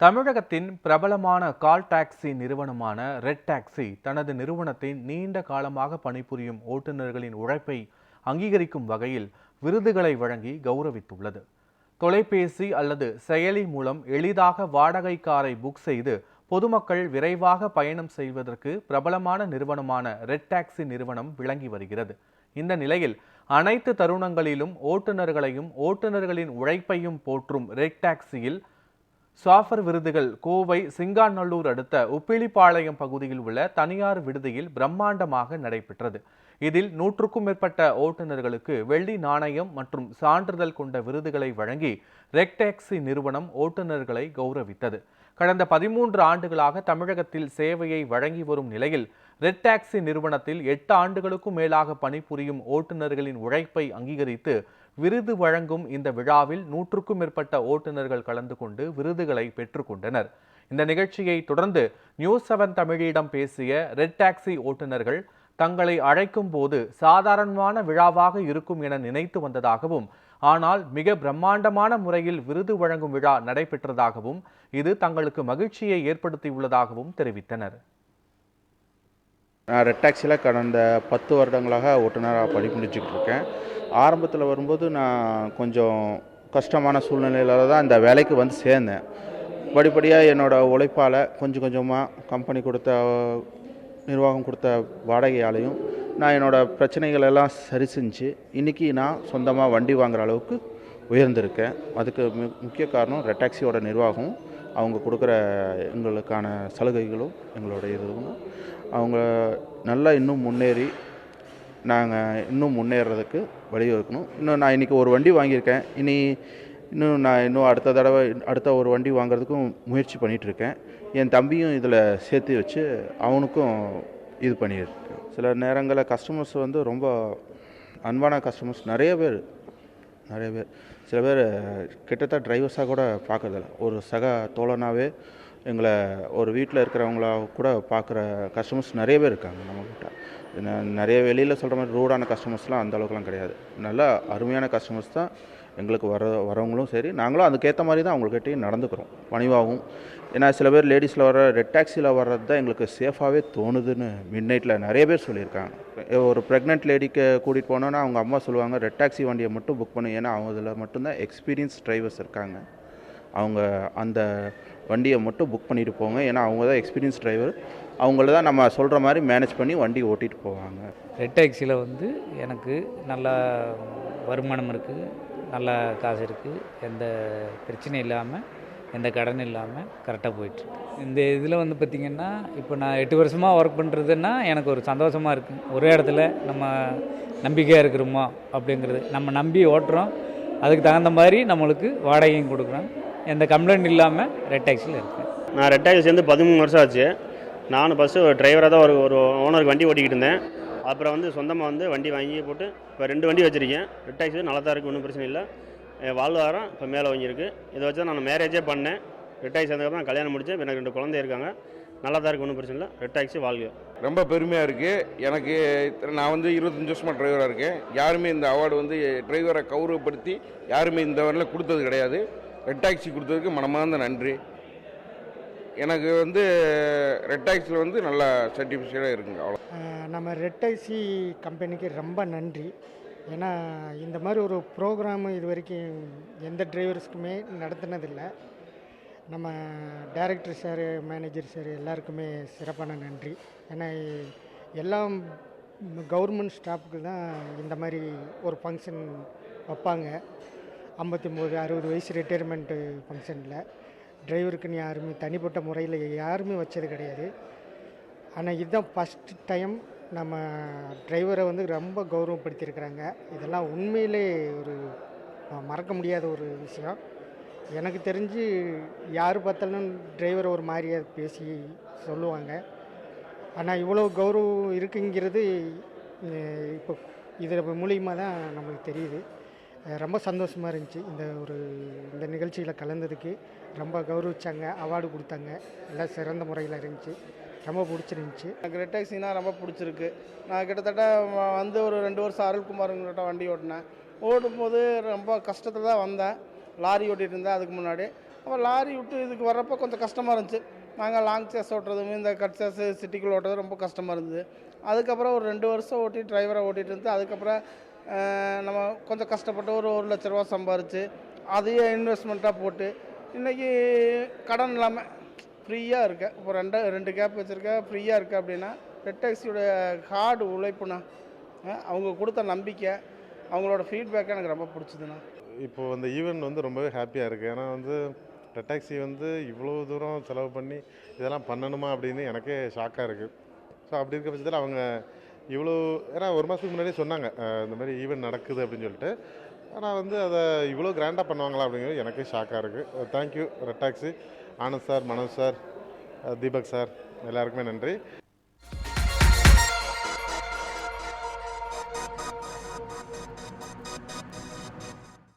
தமிழகத்தின் பிரபலமான call taxi நிறுவனமான ரெட் டாக்ஸி தனது நிறுவனத்தின் நீண்ட காலமாக பணிபுரியும் ஓட்டுநர்களின் உழைப்பை அங்கீகரிக்கும் வகையில் விருதுகளை வழங்கி கௌரவித்துள்ளது. தொலைபேசி அல்லது செயலி மூலம் எளிதாக வாடகை காரை புக் செய்து பொதுமக்கள் விரைவாக பயணம் செய்வதற்கு பிரபலமான நிறுவனமான ரெட் டாக்ஸி நிறுவனம் விளங்கி வருகிறது. இந்த நிலையில் அனைத்து தருணங்களிலும் ஓட்டுநர்களையும் ஓட்டுநர்களின் உழைப்பையும் போற்றும் ரெட் டாக்ஸியில் சாஃபர் விருதுகள் கோவை சிங்காநல்லூர் அடுத்த உப்பிலிப்பாளையம் பகுதியில் உள்ள தனியார் விடுதியில் பிரம்மாண்டமாக நடைபெற்றது. இதில் நூற்றுக்கும் மேற்பட்ட ஓட்டுநர்களுக்கு வெள்ளி நாணயம் மற்றும் சான்றிதழ் கொண்ட விருதுகளை வழங்கி ரெக்டாக்சி நிறுவனம் ஓட்டுநர்களை கௌரவித்தது. கடந்த பதிமூன்று ஆண்டுகளாக தமிழகத்தில் சேவையை வழங்கி வரும் நிலையில் ரெட் டாக்ஸி நிறுவனத்தில் எட்டு ஆண்டுகளுக்கும் மேலாக பணிபுரியும் ஓட்டுநர்களின் உழைப்பை அங்கீகரித்து விருது வழங்கும் இந்த விழாவில் நூற்றுக்கும் மேற்பட்ட ஓட்டுநர்கள் கலந்து கொண்டு விருதுகளை பெற்றுக்கொண்டனர். இந்த நிகழ்ச்சியை தொடர்ந்து நியூஸ் செவன் தமிழிடம் பேசிய ரெட் டாக்ஸி ஓட்டுநர்கள் தங்களை அழைக்கும் போது சாதாரணமான விழாவாக இருக்கும் என நினைத்து வந்ததாகவும் ஆனால் மிக பிரம்மாண்டமான முறையில் விருது வழங்கும் விழா நடைபெற்றதாகவும் இது தங்களுக்கு மகிழ்ச்சியை ஏற்படுத்தியுள்ளதாகவும் தெரிவித்தனர். நான் ரெட் டாக்ஸியில் கடந்த பத்து வருடங்களாக ஓட்டுநராக பணிபுரிஞ்சுக்கிட்டு இருக்கேன். ஆரம்பத்தில் வரும்போது நான் கொஞ்சம் கஷ்டமான சூழ்நிலையில் தான் இந்த வேலைக்கு வந்து சேர்ந்தேன். படிப்படியாக என்னோடய உழைப்பால் கொஞ்சம் கொஞ்சமாக கம்பெனி கொடுத்த நிர்வாகம் கொடுத்த வாடகையாலையும் நான் என்னோடய பிரச்சனைகள் எல்லாம் சரி செஞ்சு இன்றைக்கி நான் சொந்தமாக வண்டி வாங்குகிற அளவுக்கு உயர்ந்திருக்கேன். அதுக்கு மு- முக்கிய காரணம் ரெட்டாக்ஸியோட நிர்வாகம். அவங்க கொடுக்குற எங்களுக்கான சலுகைகளும் எங்களோட இதுவும். அவங்க நல்லா இன்னும் முன்னேறி நாங்கள் இன்னும் முன்னேறதுக்கு வழிவகுக்கணும். இன்னும் நான் இன்றைக்கி ஒரு வண்டி வாங்கியிருக்கேன். இனி இன்னும் நான் இன்னும் அடுத்த தடவை அடுத்த ஒரு வண்டி வாங்குறதுக்கும் முயற்சி பண்ணிகிட்டு இருக்கேன் என் தம்பியும் இதில் சேர்த்து வச்சு அவனுக்கும் இது பண்ணியிருக்கேன் சில நேரங்களில் கஸ்டமர்ஸ் வந்து ரொம்ப அன்பான கஸ்டமர்ஸ் நிறைய பேர் நிறைய பேர். சில பேர் கிட்டத்தட்ட டிரைவர்ஸாக கூட பார்க்கறதில்ல. ஒரு சக தோழனாகவே எங்களை ஒரு வீட்டில் இருக்கிறவங்களா கூட பார்க்குற கஸ்டமர்ஸ் நிறைய பேர் இருக்காங்க நம்மக்கிட்ட நிறைய வெளியில் சொல்கிற மாதிரி ரூடான கஸ்டமர்ஸ்லாம் அந்த அளவுக்குலாம் கிடையாது. நல்ல அருமையான கஸ்டமர்ஸ் தான் எங்களுக்கு வர வரவங்களும் சரி நாங்களும் அதுக்கேற்ற மாதிரி தான் அவங்கக்கிட்டையும் நடந்துக்கிறோம். பணிவாகவும். ஏன்னா சில பேர் லேடிஸில் வர ரெட் டாக்ஸியில் வர்றது தான் எங்களுக்கு சேஃபாகவே தோணுதுன்னு மிட் நைட்டில் நிறைய பேர் சொல்லியிருக்காங்க. ஒரு ப்ரெக்னென்ட் லேடிக்கு கூட்டிகிட்டு போனோன்னா அவங்க அம்மா சொல்லுவாங்க ரெட் டாக்ஸி வண்டியை மட்டும் புக் பண்ணு. ஏன்னா அவங்க இதில் மட்டும்தான் எக்ஸ்பீரியன்ஸ் டிரைவர்ஸ் இருக்காங்க. அவங்க அந்த வண்டியை மட்டும் புக் பண்ணிட்டு போங்க. ஏன்னா அவங்க தான் எக்ஸ்பீரியன்ஸ் டிரைவர் அவங்கள தான் நம்ம சொல்கிற மாதிரி மேனேஜ் பண்ணி வண்டி ஓட்டிகிட்டு போவாங்க. ரெட் டாக்ஸியில் வந்து எனக்கு நல்லா வருமானம் இருக்குது நல்ல காசு இருக்குது எந்த பிரச்சனையும் இல்லாமல் எந்த கடன் இல்லாமல் கரெக்டாக போயிட்டுருக்கு இந்த இதில் வந்து பார்த்திங்கன்னா இப்போ நான் எட்டு வருஷமாக ஒர்க் பண்ணுறதுன்னா எனக்கு ஒரு சந்தோஷமாக இருக்குது ஒரே இடத்துல நம்ம நம்பிக்கையாக இருக்கிறோமா அப்படிங்கிறது. நம்ம நம்பி ஓட்டுறோம். அதுக்கு தகுந்த மாதிரி நம்மளுக்கு வாடகையும் கொடுக்குறோம். எந்த கம்ப்ளைண்ட் இல்லாமல் ரெட் டாக்ஸியில் இருக்கேன். நான் ரெட் டாக்ஸி சேர்ந்து பதிமூணு வருஷம் ஆச்சு. நானும் ஃபஸ்ட்டு ஒரு டிரைவராக தான் ஒரு ஒரு ஓனருக்கு வண்டி ஓட்டிக்கிட்டு இருந்தேன். அப்புறம் வந்து சொந்தமாக வந்து வண்டி வாங்கி போட்டு இப்போ ரெண்டு வண்டி வச்சுருக்கேன். ரெட் டாக்ஸி நல்லா தான் இருக்குது ஒன்றும் பிரச்சனை இல்லை. என் வாழ்வாரம் இப்போ மேலே வாங்கியிருக்கு இதை வச்சு தான் நான் மேரேஜே பண்ணேன். ரெட் டாக்ஸி சேர்ந்ததுக்கப்புறம் நான் கல்யாணம் முடிச்சேன் இப்ப எனக்கு ரெண்டு குழந்தை இருக்காங்க. நல்லா தான் இருக்குது ஒன்றும் பிரச்சனை இல்லை. ரெட் டாக்ஸி வாழ்க. ரொம்ப பெருமையாக இருக்குது எனக்கு இத்தனை- நான் வந்து இருபத்தஞ்சி வருஷமாக டிரைவராக இருக்கேன். யாருமே இந்த அவார்டு வந்து டிரைவரை கௌரவப்படுத்தி யாருமே இந்த வரல கொடுத்தது கிடையாது. ரெட் டாக்ஸி கொடுத்ததுக்கு மனமார்ந்த நன்றி. எனக்கு வந்து ரெட் டாக்ஸியில் வந்து நல்ல சர்டிஃபிகேட்டாக இருக்குங்க அவ்வளோ நம்ம ரெட் டாக்ஸி கம்பெனிக்கு ரொம்ப நன்றி. ஏன்னா இந்த மாதிரி ஒரு ப்ரோக்ராம் இது வரைக்கும் எந்த டிரைவர்ஸ்க்குமே நடத்தினதில்லை. நம்ம டைரக்டர் சார் மேனேஜர் சார் எல்லாருக்குமே சிறப்பான நன்றி. ஏன்னா எல்லாம் கவர்மெண்ட் ஸ்டாஃப்க்கு தான் இந்த மாதிரி ஒரு ஃபங்க்ஷன் வைப்பாங்க. ஐம்பத்தி அறுபது வயசு ரிட்டையர்மெண்ட்டு ஃபங்க்ஷனில் டிரைவருக்குன்னு யாருமே தனிப்பட்ட முறையில் யாருமே வச்சது கிடையாது. ஆனால் இதுதான் ஃபஸ்ட் டைம் நம்ம டிரைவரை வந்து ரொம்ப கௌரவப்படுத்தியிருக்கிறாங்க. இதெல்லாம் உண்மையிலே ஒரு மறக்க முடியாத ஒரு விஷயம். எனக்கு தெரிஞ்சு யார் பார்த்தாலும் டிரைவரை ஒரு மாதிரியா பேசி சொல்லுவாங்க. ஆனால் இவ்வளோ கௌரவம் இருக்குங்கிறது இப்போ இதில் மூலியமாக தான் நமக்கு தெரியுது. ரொம்ப சந்தோஷமாக இருந்துச்சு. இந்த ஒரு இந்த நிகழ்ச்சியில் கலந்ததுக்கு ரொம்ப கௌரவிச்சாங்க அவார்டு கொடுத்தாங்க. எல்லாம் சிறந்த முறையில் இருந்துச்சு. ரொம்ப பிடிச்சிருந்துச்சி எனக்கு ரெட் டாக்ஸினா ரொம்ப பிடிச்சிருக்கு. நான் கிட்டத்தட்ட வந்து ஒரு ரெண்டு வருஷம் அருள்குமாருங்கிட்ட வண்டி ஓட்டினேன். ஓடும்போது ரொம்ப கஷ்டத்தில் தான் வந்தேன். லாரி ஓட்டிகிட்டு இருந்தேன் அதுக்கு முன்னாடி. அப்போ லாரி விட்டு இதுக்கு வர்றப்போ கொஞ்சம் கஷ்டமாக இருந்துச்சு. நாங்கள் லாங் சேஸ் ஓட்டுறதுமே இந்த கட் சேஸ் சிட்டிக்குள்ளே ஓட்டுறது ரொம்ப கஷ்டமாக இருந்தது. அதுக்கப்புறம் ஒரு ரெண்டு வருஷம் ஓட்டி டிரைவரை ஓட்டிகிட்டு இருந்து அதுக்கப்புறம் நம்ம கொஞ்சம் கஷ்டப்பட்டு ஒரு ஒரு லட்ச ரூபா சம்பாரித்து அதையே இன்வெஸ்ட்மெண்ட்டாக போட்டு இன்றைக்கி கடன் இல்லாமல் ஃப்ரீயாக இருக்கேன் இப்போ ரெண்டு ரெண்டு கேப் வச்சுருக்கேன் ஃப்ரீயாக இருக்கேன் அப்படின்னா ரெட் டாக்ஸியோடைய ஹார்டு உழைப்புண்ணா அவங்க கொடுத்த நம்பிக்கை அவங்களோட ஃபீட்பேக் எனக்கு ரொம்ப பிடிச்சதுண்ணா. இப்போது அந்த ஈவெண்ட் வந்து ரொம்பவே ஹாப்பியாக இருக்குது ஏன்னா வந்து டாக்ஸி வந்து இவ்வளோ தூரம் செலவு பண்ணி இதெல்லாம் பண்ணணுமா அப்படின்னு எனக்கே ஷாக்காக இருக்குது ஸோ அப்படி இருக்க பட்சத்தில் அவங்க இவ்வளோ ஏன்னா ஒரு மாதத்துக்கு முன்னாடியே சொன்னாங்க இந்த மாதிரி ஈவெண்ட் நடக்குது அப்படின்னு சொல்லிட்டு. ஆனால் வந்து அதை இவ்வளோ கிராண்டாக பண்ணுவாங்களா அப்படிங்கிறது எனக்கே ஷாக்காக இருக்குது thank you red taxi Anand sir Manoj sir Deepak sir எல்லாருக்குமே நன்றி.